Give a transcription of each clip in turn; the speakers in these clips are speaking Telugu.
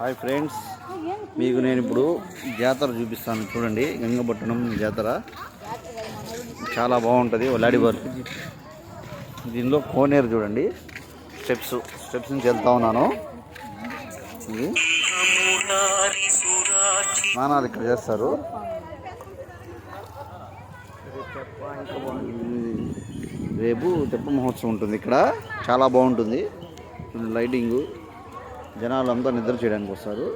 Hi friends. మీకు నేను ఇప్పుడు జాతర చూపిస్తాను. చూడండి గంగపట్టణం జాతర. చాలా బాగుంటుంది వలాడి వర్క్ దీనిలో కోనేరు చూడండి. స్టెప్స్ స్టెప్స్ నుంచి వెళ్తా ఉన్నాను. ఇది స్నానాలు ఇక్కడ చేస్తారు. రేపు తెప్ప మహోత్సవం ఉంటుంది ఇక్కడ. చాలా బాగుంటుంది. లైటింగు. జనాలు అంతా నిద్ర చేయడానికి వస్తారు.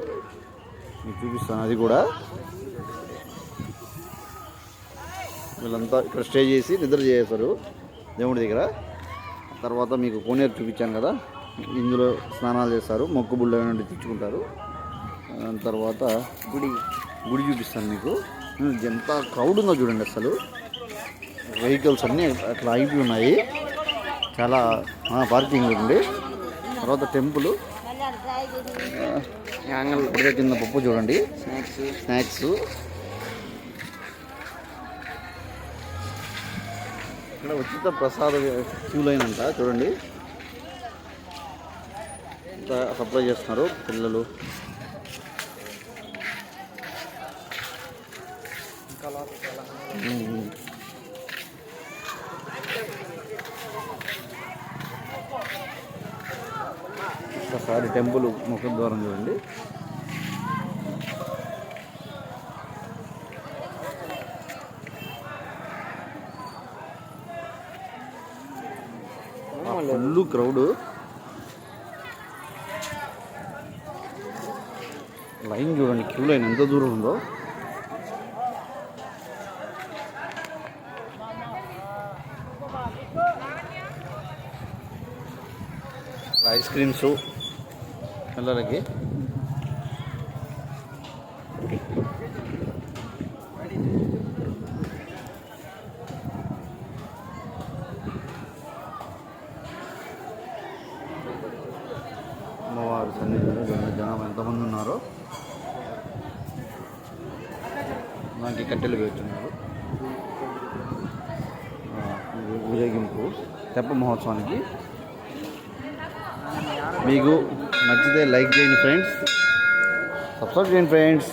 మీకు చూపిస్తాను అది కూడా. వీళ్ళంతా ఇక్కడ స్టే చేసి నిద్ర చేస్తారు దేవుడి దగ్గర. తర్వాత మీకు కోనేరు చూపించాను కదా ఇందులో స్నానాలు చేస్తారు మొక్కు బుళ్ళ నుండి తెచ్చుకుంటారు. తర్వాత గుడి. గుడి చూపిస్తాను మీకు. ఎంత క్రౌడ్ ఉందో చూడండి అసలు. వెహికల్స్ అన్నీ అట్లా అయిపోయి ఉన్నాయి. చాలా పార్కింగ్ ఉంది. తర్వాత టెంపుల్ యాంగల్ ఉడక కింద పప్పు చూడండి. స్నాక్స్. ఇక్కడ ఉచిత ప్రసాద క్యూ లైన్ అంట చూడండి. ఇంత సప్లై చేస్తున్నారు పిల్లలు. ఉమ్. ఒకసారి టెంపుల్ ముఖం ద్వారం చూడండి. Full crowd. లైన్ చూడండి క్యూ లైన్ ఎంత దూరం ఉందో. Ice creams. పిల్లలకి అమ్మవారు సన్నిధిలో జనాభా జనం ఎంతమంది ఉన్నారో దానికి కట్టెలు పెడుతున్నారు ఊరేగింపు తెప్ప మహోత్సవానికి మీకు నచ్చితే లైక్ చేయండి ఫ్రెండ్స్. సబ్స్క్రైబ్ చేయండి ఫ్రెండ్స్.